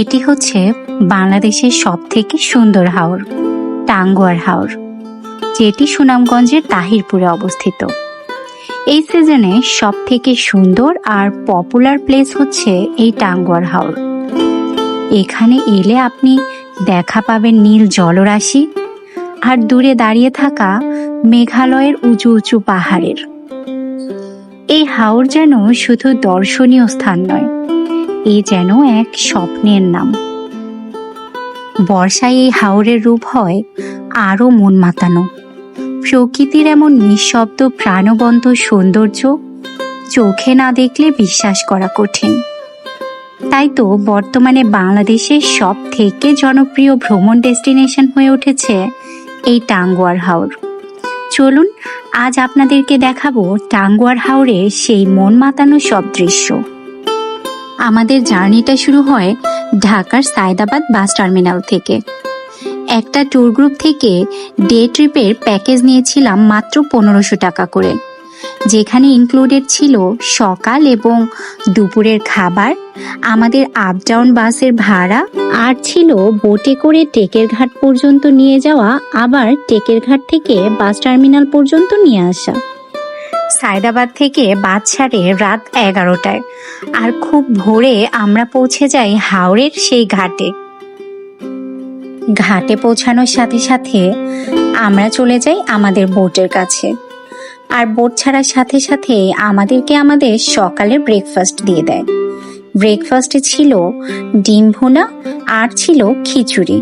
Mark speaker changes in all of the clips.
Speaker 1: এটি হচ্ছে বাংলাদেশের সব থেকে সুন্দর হাওর, টাঙ্গুয়ার হাওর, যেটি সুনামগঞ্জের তাহিরপুরে অবস্থিত। এই সিজনে সব থেকে সুন্দর আর পপুলার প্লেস হচ্ছে এই টাঙ্গুয়ার হাওর। এখানে এলে আপনি দেখা পাবেন নীল জলরাশি আর দূরে দাঁড়িয়ে থাকা মেঘালয়ের উঁচু উঁচু পাহাড়ের। এই হাওর যেন শুধু দর্শনীয় স্থান নয় এ যেন এক স্বপ্নের নাম। বর্ষায় এই হাওরের রূপ হয় আরও মন মাতানো। প্রকৃতির এমন নিঃশব্দ প্রাণবন্ত সৌন্দর্য চোখে না দেখলে বিশ্বাস করা কঠিন। তাই তো বর্তমানে বাংলাদেশের সব থেকে জনপ্রিয় ভ্রমণ ডেস্টিনেশন হয়ে উঠেছে এই টাঙ্গুয়ার হাওর। চলুন, আজ আপনাদেরকে দেখাবো টাঙ্গুয়ার হাওরের সেই মন মাতানো সব দৃশ্য আমাদের জার্নিটা শুরু হয় ঢাকার সায়দাবাদ বাস টার্মিনাল থেকে। একটা ট্যুর গ্রুপ থেকে ডে ট্রিপের প্যাকেজ নিয়েছিলাম মাত্র পনেরোশো টাকা করে। যেখানে ইনক্লুডেড ছিল সকাল এবং দুপুরের খাবার, আমাদের আপ ডাউন বাসের ভাড়া, আর ছিল বোটে করে টেকের ঘাট পর্যন্ত নিয়ে যাওয়া, আবার টেকের ঘাট থেকে বাস টার্মিনাল পর্যন্ত নিয়ে আসা। সায়দাবাদ থেকে বাস ছাড়ে রাত এগারোটায়। আর খুব ভোরে আমরা পৌঁছে যাই হাওড়ের সেই ঘাটে। ঘাটে পৌঁছানোর সাথে সাথে আমরা চলে যাই আমাদের বোটের কাছে। আর বোট ছাড়ার সাথে সাথে আমাদেরকে আমাদের সকালের ব্রেকফাস্ট দিয়ে দেয়। ব্রেকফাস্টে ছিল ডিম ভুনা আর ছিল খিচুড়ি।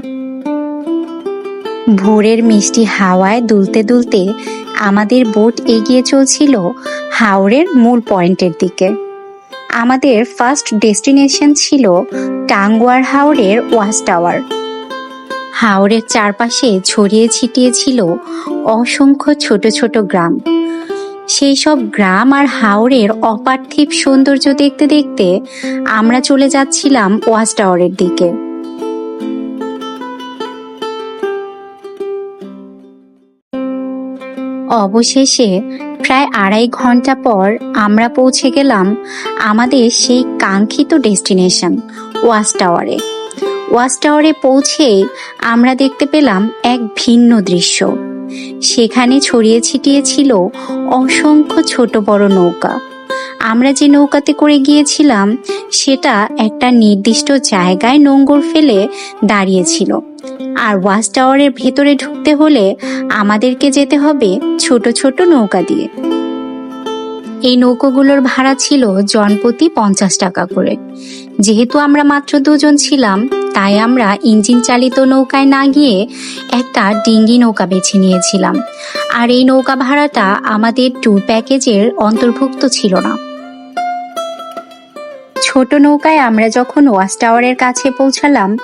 Speaker 1: ভোরের মিষ্টি হাওয়ায় দুলতে দুলতে আমাদের বোট এগিয়ে চলছিল হাওড়ের মূল পয়েন্টের দিকে। আমাদের ফার্স্ট ডেস্টিনেশন ছিল টাঙ্গুয়ার হাওড়ের ওয়াচ টাওয়ার। হাওড়ের চারপাশে ছড়িয়ে ছিটিয়ে ছিল অসংখ্য ছোট ছোট গ্রাম। সেই সব গ্রাম আর হাওড়ের অপার্থিব সৌন্দর্য দেখতে দেখতে আমরা চলে যাচ্ছিলাম ওয়াচ টাওয়ারের দিকে। অবশেষে প্রায় আড়াই ঘণ্টা পর আমরা পৌঁছে গেলাম আমাদের সেই কাঙ্ক্ষিত ডেস্টিনেশন, ওয়াচ টাওয়ারে। ওয়াচ টাওয়ারে পৌঁছে আমরা দেখতে পেলাম এক ভিন্ন দৃশ্য। সেখানে ছড়িয়ে ছিটিয়ে ছিল অসংখ্য ছোট বড় নৌকা। আমরা যে নৌকাতে করে গিয়েছিলাম, সেটা একটা নির্দিষ্ট জায়গায় নোঙ্গর ফেলে দাঁড়িয়েছিল। আর ওয়াচ টাওয়ারের ভেতরে ঢুকতে হলে আমাদেরকে যেতে হবে ছোট ছোট নৌকা দিয়ে। এই নৌকোগুলোর ভাড়া ছিল জনপ্রতি পঞ্চাশ টাকা করে। যেহেতু আমরা মাত্র দুজন ছিলাম, তাই আমরা ইঞ্জিন চালিত নৌকায় না গিয়ে একটা ডিঙ্গি নৌকা বেছে নিয়েছিলাম। আর এই নৌকা ভাড়াটা আমাদের ট্যুর প্যাকেজের অন্তর্ভুক্ত ছিল না। ছোট নৌকায় আমরা যখন ওয়াচ টাওয়ারের কাছে পৌঁছালাম,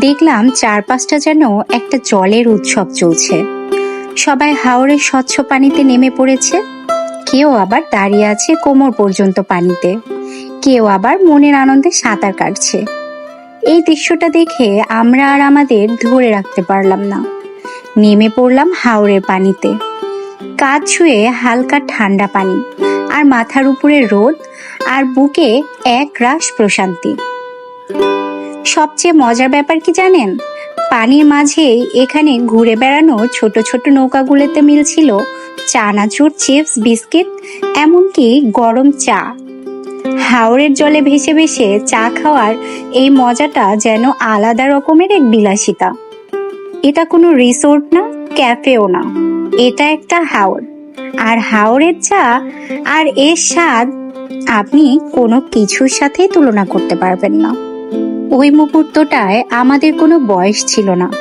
Speaker 1: দেখলাম চারপাশটা যেন একটা জলের উৎসব চলছে। সবাই হাওড়ের স্বচ্ছ পানিতে নেমে পড়েছে। কেউ আবার দাঁড়িয়ে আছে কোমর পর্যন্ত পানিতে। কেউ আবার মনের আনন্দে সাঁতার কাটছে। এই দৃশ্যটা দেখে আমরা আর আমাদের ধরে রাখতে পারলাম না। নেমে পড়লাম হাওড়ের পানিতে। কাজ ছুঁয়ে হালকা ঠান্ডা পানি আর মাথার উপরে রোদ আর বুকে এক রাস প্রশান্তি। সবচেয়ে মজার ব্যাপার কি জানেন? পানির মাঝেই এখানে ঘুরে বেড়ানো ছোট ছোট নৌকাগুলোতে মিলছিল চানাচুর চিপস, বিস্কিট, এমনকি গরম চা। হাওড়ের জলে ভেসে ভেসে চা খাওয়ার এই মজাটা যেন আলাদা রকমের এক বিলাসিতা। এটা কোনো রিসোর্ট না, ক্যাফেও না। এটা একটা হাওড় আর হাওড়ের চা আর এর স্বাদ আপনি কোনো কিছুর সাথে তুলনা করতে পারবেন না। ওই মুহূর্তটায় আমাদের কোনো বয়স ছিল না।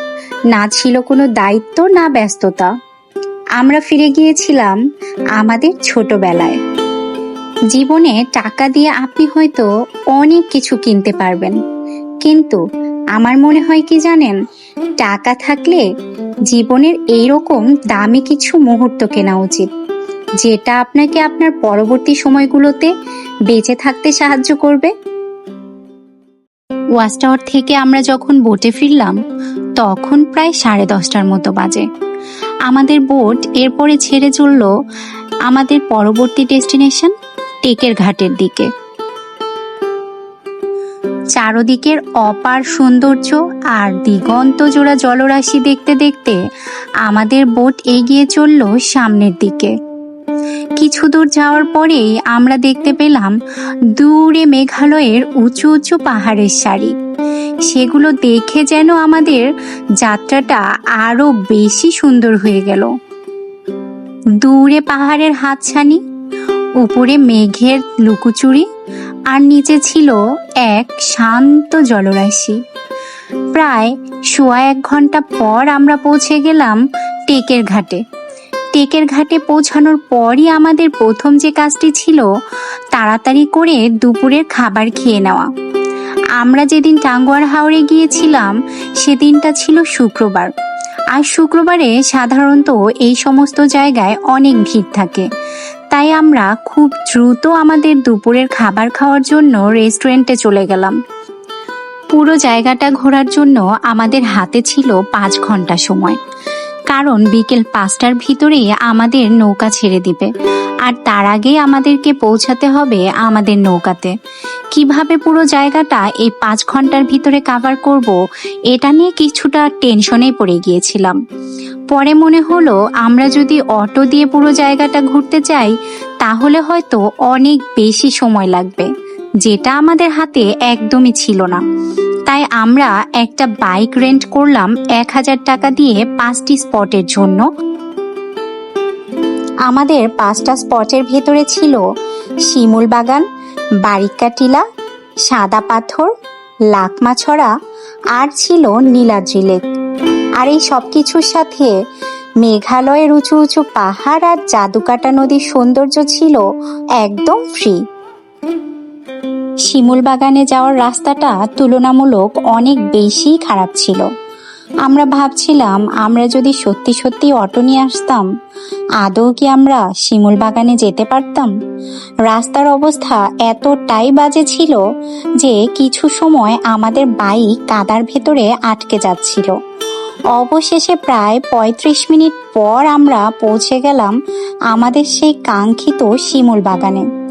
Speaker 1: না ছিল কোনো দায়িত্ব, না ব্যস্ততা। আমরা ফিরে গিয়েছিলাম আমাদের ছোটবেলায়। জীবনে টাকা দিয়ে আপনি হয়তো অনেক কিছু কিনতে পারবেন। কিন্তু আমার মনে হয় কি জানেন? টাকা থাকলে জীবনের এইরকম দামি কিছু মুহূর্ত কেনা উচিত। যেটা আপনাকে আপনার পরবর্তী সময়গুলোতে বেঁচে থাকতে সাহায্য করবে। ওয়াচ থেকে আমরা যখন বোটে ফিরলাম, তখন প্রায় সাড়ে দশটার মতো বাজে। আমাদের বোট এরপরে ছেড়ে চলল আমাদের পরবর্তী ডেস্টিনেশন টেকের ঘাটের দিকে। চারদিকের অপার সৌন্দর্য আর দিগন্ত জোড়া জলরাশি দেখতে দেখতে আমাদের বোট এগিয়ে চলল সামনের দিকে। কিছু দূর যাওয়ার পরেই আমরা দেখতে পেলাম দূরে মেঘালয়ের উঁচু উঁচু পাহাড়ের সারি। সেগুলো দেখে যেন আমাদের যাত্রাটা আরও বেশি সুন্দর হয়ে গেল। দূরে পাহাড়ের হাতছানি, উপরে মেঘের লুকোচুরি, আর নিচে ছিল এক শান্ত জলরাশি। প্রায় সোয়া এক ঘণ্টা পর আমরা পৌঁছে গেলাম টেকের ঘাটে। টেকের ঘাটে পৌঁছানোর পরই আমাদের প্রথম যে কাজটি ছিল, তাড়াতাড়ি করে দুপুরের খাবার খেয়ে নেওয়া। আমরা যেদিন টাঙ্গুয়ার হাওড়ে গিয়েছিলাম, সেদিনটা ছিল শুক্রবার। আর শুক্রবারে সাধারণত এই সমস্ত জায়গায় অনেক ভিড় থাকে। তাই আমরা খুব দ্রুত আমাদের দুপুরের খাবার খাওয়ার জন্য রেস্টুরেন্টে চলে গেলাম। পুরো জায়গাটা ঘোরার জন্য আমাদের হাতে ছিল পাঁচ ঘণ্টা সময়। কারণ বিকেল পাঁচটার ভিতরে আমাদের নৌকা ছেড়ে দিবে। আর তার আগে আমাদেরকে পৌঁছাতে হবে আমাদের নৌকাতে। কীভাবে পুরো জায়গাটা এই পাঁচ ঘণ্টার ভিতরে কাভার করব, এটা নিয়ে কিছুটা টেনশনে পড়ে গিয়েছিলাম। পরে মনে হলো, আমরা যদি অটো দিয়ে পুরো জায়গাটা ঘুরতে চাই তাহলে হয়তো অনেক বেশি সময় লাগবে। যেটা আমাদের হাতে একদমই ছিল না। তাই আমরা একটা বাইক রেন্ট করলাম এক হাজার টাকা দিয়ে পাঁচটি স্পটের জন্য। আমাদের পাঁচটা স্পটের ভেতরে ছিল শিমুল বাগান বারিকা টিলা, সাদা পাথর, লাকমাছড়া আর ছিল নীলাদ্রি লেক। আর এই সব কিছুর সাথে মেঘালয়ের উঁচু উঁচু পাহাড় আর জাদুকাটা নদীর সৌন্দর্য ছিল একদম ফ্রি শিমুল বাগানে যাওয়ার রাস্তাটা তুলনামূলক অনেক বেশি খারাপ ছিল। আমরা ভাবছিলাম, আমরা যদি সত্যি সত্যি অটো নিয়ে আসতাম, আদৌ কি আমরা শিমুল বাগানে যেতে পারতাম? রাস্তার অবস্থা এতটাই বাজে ছিল যে কিছু সময় আমাদের বাইক কাদার ভেতরে আটকে যাচ্ছিল। অবশেষে প্রায় পঁয়ত্রিশ মিনিট পর আমরা পৌঁছে গেলাম আমাদের সেই কাঙ্ক্ষিত শিমুল বাগানে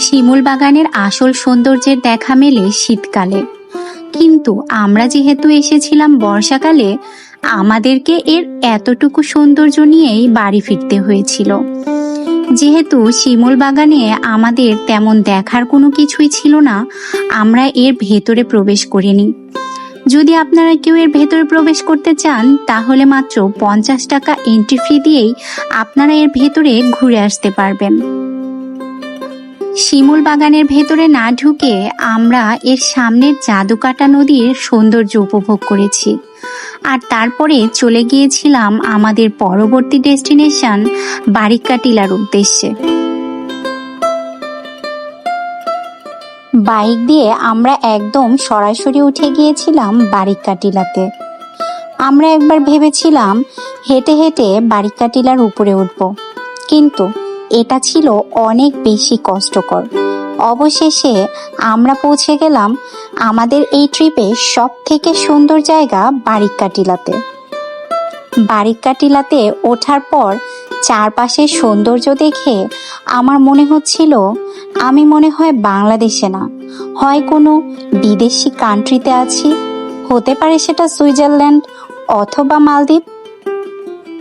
Speaker 1: শিমুল বাগানের আসল সৌন্দর্যের দেখা মেলে শীতকালে। কিন্তু আমরা যেহেতু এসেছিলাম বর্ষাকালে, আমাদেরকে এর এতটুকু সৌন্দর্য নিয়েই বাড়ি ফিরতে হয়েছিল। যেহেতু শিমুল বাগানে আমাদের তেমন দেখার কোনো কিছুই ছিল না, আমরা এর ভেতরে প্রবেশ করিনি। যদি আপনারা কেউ এর ভেতরে প্রবেশ করতে চান, তাহলে মাত্র পঞ্চাশ টাকা এন্ট্রি ফি দিয়েই আপনারা এর ভেতরে ঘুরে আসতে পারবেন। শিমুল বাগানের ভেতরে না ঢুকে আমরা এর সামনের জাদুকাটা নদীর সৌন্দর্য উপভোগ করেছি। আর তারপরে চলে গিয়েছিলাম আমাদের পরবর্তী ডেস্টিনেশন বারিকা টিলার উদ্দেশ্যে। বাইক দিয়ে আমরা একদম সরাসরি উঠে গিয়েছিলাম বারিকা টিলাতে। আমরা একবার ভেবেছিলাম হেঁটে হেঁটে বারিকা টিলার উপরে উঠব। কিন্তু এটা ছিল অনেক বেশি কষ্টকর। অবশেষে আমরা পৌঁছে গেলাম আমাদের এই ট্রিপে সব থেকে সুন্দর জায়গা বারিকা টিলাতে বারিকা টিলাতে ওঠার পর চারপাশের সৌন্দর্য দেখে আমার মনে হচ্ছিল, আমি মনে হয় বাংলাদেশে না, হয় কোনো বিদেশি কান্ট্রিতে আছি। হতে পারে সেটা সুইজারল্যান্ড অথবা মালদ্বীপ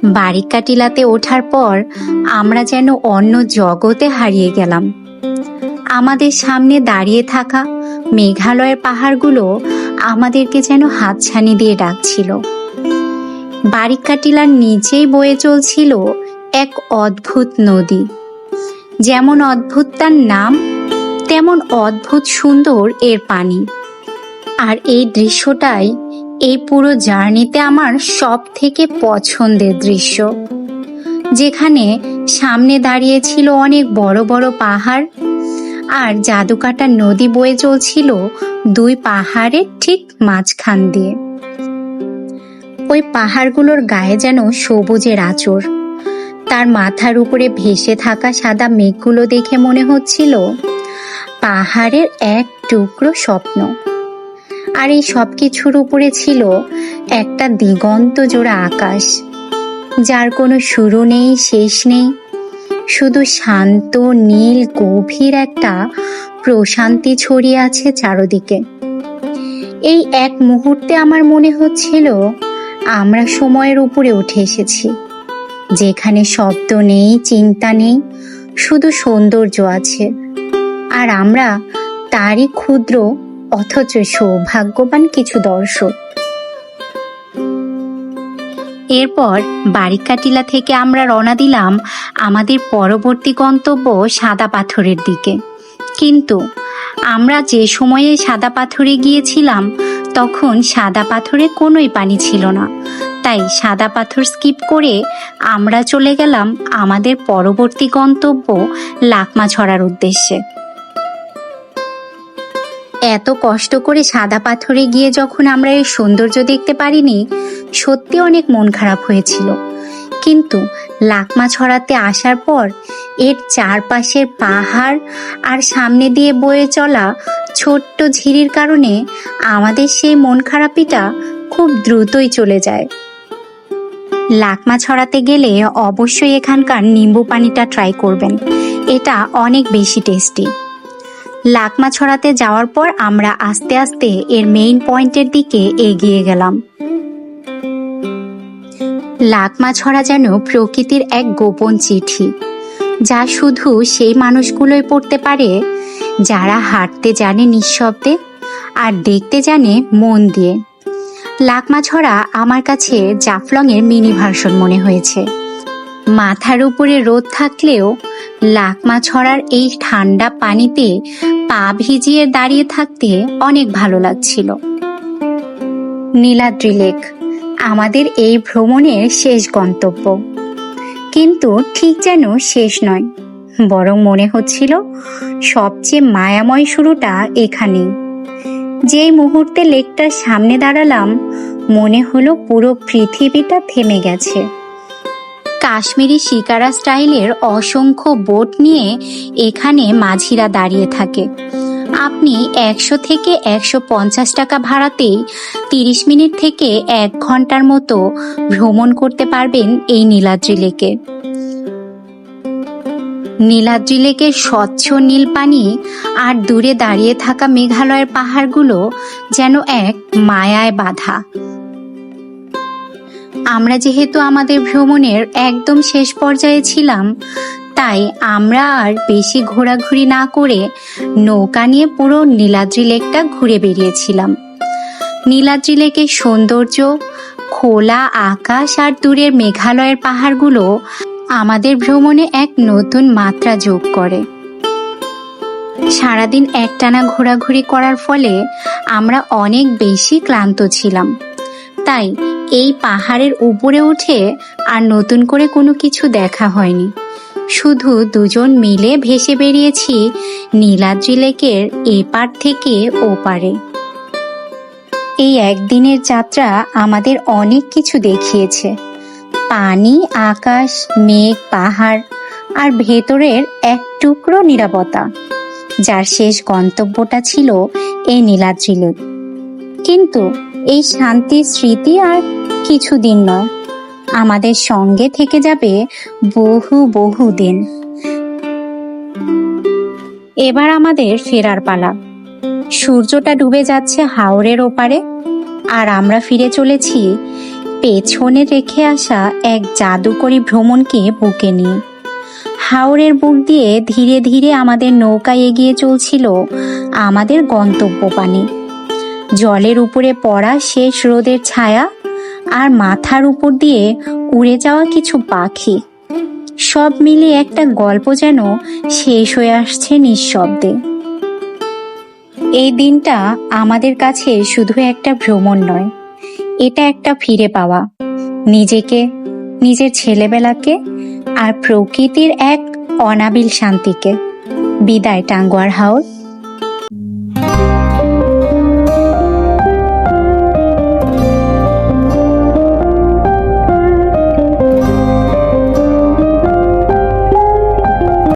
Speaker 1: বারিকা টিলাতে ওঠার পর আমরা যেন অন্য জগতে হারিয়ে গেলাম। আমাদের সামনে দাঁড়িয়ে থাকা মেঘালয়ের পাহাড়গুলো আমাদেরকে যেন হাতছানি দিয়ে ডাকছিল। বারিকা টিলার নিচেই বয়ে চলছিল এক অদ্ভুত নদী। যেমন অদ্ভুত তার নাম, তেমন অদ্ভুত সুন্দর এর পানি। আর এই দৃশ্যটাই এই পুরো জার্নিতে আমার সব থেকে পছন্দের দৃশ্য। যেখানে সামনে দাঁড়িয়েছিল অনেক বড় বড় পাহাড়, আর জাদুকাটা নদী বয়ে চলছিল দুই পাহাড়ের ঠিক মাঝখান দিয়ে। ওই পাহাড়গুলোর গায়ে যেন সবুজের আচর তার মাথার উপরে ভেসে থাকা সাদা মেঘগুলো দেখে মনে হচ্ছিল পাহাড়ের এক টুকরো স্বপ্ন। আর এই সব কিছুর উপরে ছিল একটা দিগন্ত জোড়া আকাশ, যার কোনো শুরু নেই, শেষ নেই। শুধু শান্ত, নীল, গভীর একটা প্রশান্তি ছড়িয়ে আছে চারদিকে। এই এক মুহূর্তে আমার মনে হচ্ছিল আমরা সময়ের উপরে উঠে এসেছি, যেখানে শব্দ নেই, চিন্তা নেই, শুধু সৌন্দর্য আছে। আর আমরা তারই ক্ষুদ্র অথচ সৌভাগ্যবান কিছু দর্শক। এরপর বারিকাটিলা থেকে আমরা রওনা দিলাম আমাদের পরবর্তী গন্তব্য সাদা পাথরের দিকে। কিন্তু আমরা যে সময়ে সাদা পাথরে গিয়েছিলাম, তখন সাদা পাথরে কোনোই পানি ছিল না। তাই সাদা পাথর স্কিপ করে আমরা চলে গেলাম আমাদের পরবর্তী গন্তব্য লাকমা ছড়ার উদ্দেশ্যে। এত কষ্ট করে সাদা পাথরে গিয়ে যখন আমরা এই সৌন্দর্য দেখতে পারিনি, সত্যি অনেক মন খারাপ হয়েছিল। কিন্তু লাকমা ছড়াতে আসার পর এর চারপাশের পাহাড় আর সামনে দিয়ে বয়ে চলা ছোট্ট ঝিরির কারণে আমাদের সেই মন খারাপিটা খুব দ্রুতই চলে যায়। লাকমা ছড়াতে গেলে অবশ্যই এখানকার নিম্বু পানিটা ট্রাই করবেন। এটা অনেক বেশি টেস্টি। লাকমা ছড়াতে যাওয়ার পর আমরা আস্তে আস্তে এর মেইন পয়েন্টের দিকে এগিয়ে গেলাম। লাকমা ছড়া যেন প্রকৃতির এক গোপন চিঠি, যা শুধু সেই মানুষগুলোই পড়তে পারে, যারা হাঁটতে জানে নিঃশব্দে আর দেখতে জানে মন দিয়ে। লাকমা ছড়া আমার কাছে জাফলংয়ের মিনি ভার্সন মনে হয়েছে। মাথার উপরে রোদ থাকলেও লাকমা ছড়ার এই ঠান্ডা পানিতে পা ভিজিয়ে দাঁড়িয়ে থাকতে অনেক ভালো লাগছিল। নীলাদ্রি লেক, আমাদের এই ভ্রমণের শেষ গন্তব্য। কিন্তু ঠিক যেন শেষ নয়, বরং মনে হচ্ছিল সবচেয়ে মায়াময় শুরুটা এখানেই। যেই মুহূর্তে লেকটার সামনে দাঁড়ালাম, মনে হলো পুরো পৃথিবীটা থেমে গেছে। কাশ্মীরি শিকারা স্টাইলের অসংখ্য বোট নিয়ে এখানে মাঝিরা দাঁড়িয়ে থাকে। আপনি একশো থেকে একশো পঞ্চাশ টাকা ভাড়াতেই তিরিশ মিনিট থেকে এক ঘণ্টার মতো ভ্রমণ করতে পারবেন এই নীলাদ্রি লেকে। নীলাদ্রি লেকের স্বচ্ছ নীল পানি আর দূরে দাঁড়িয়ে থাকা মেঘালয়ের পাহাড়গুলো যেন এক মায়ায় বাঁধা। আমরা যেহেতু আমাদের ভ্রমণের একদম শেষ পর্যায়ে ছিলাম, তাই আমরা আর বেশি ঘোরাঘুরি না করে নৌকা নিয়ে পুরো নীলাদ্রি লেকটা ঘুরে বেরিয়েছিলাম। নীলাদ্রি লেকের সৌন্দর্য, খোলা আকাশ আর দূরের মেঘালয়ের পাহাড়গুলো আমাদের ভ্রমণে এক নতুন মাত্রা যোগ করে। সারাদিন একটানা ঘোরাঘুরি করার ফলে আমরা অনেক বেশি ক্লান্ত ছিলাম। তাই এই পাহাড়ের উপরে উঠে আর নতুন করে কোনো কিছু দেখা হয়নি। শুধু দুজন মিলে ভেসে বেরিয়েছি নীলাদ্রি লেকের এপার থেকে ওপারে। এই একদিনের যাত্রা আমাদের অনেক কিছু দেখিয়েছে। পানি, আকাশ, মেঘ, পাহাড় আর ভেতরের এক টুকরো নিরাপত্তা, যার শেষ গন্তব্যটা ছিল এই নীলাদ্রি লেক। কিন্তু এই শান্তির স্মৃতি আর কিছুদিন নয়। আমাদের সঙ্গে থেকে যাবে বহু বহু দিন। এবার আমাদের ফেরার পালা। সূর্যটা ডুবে যাচ্ছে হাওরের ওপারে, আর আমরা ফিরে চলেছি পেছনে রেখে আসা এক জাদুকরী ভ্রমণকে বুকে নিয়ে। হাওরের বুক দিয়ে ধীরে ধীরে আমাদের নৌকা এগিয়ে চলছিল আমাদের গন্তব্য পানে জলের উপরে পড়া শেষ রোদের ছায়া আর মাথার উপর দিয়ে উড়ে যাওয়া কিছু পাখি। সব মিলিয়ে একটা গল্প যেন শেষ হয়ে আসছে নিঃশব্দে। এই দিনটা আমাদের কাছে শুধু একটা ভ্রমণ নয়, এটা একটা ফিরে পাওয়া। নিজেকে, নিজের ছেলেবেলাকে আর প্রকৃতির এক অনাবিল শান্তিকে। বিদায়, টাঙ্গুয়ার হাওর।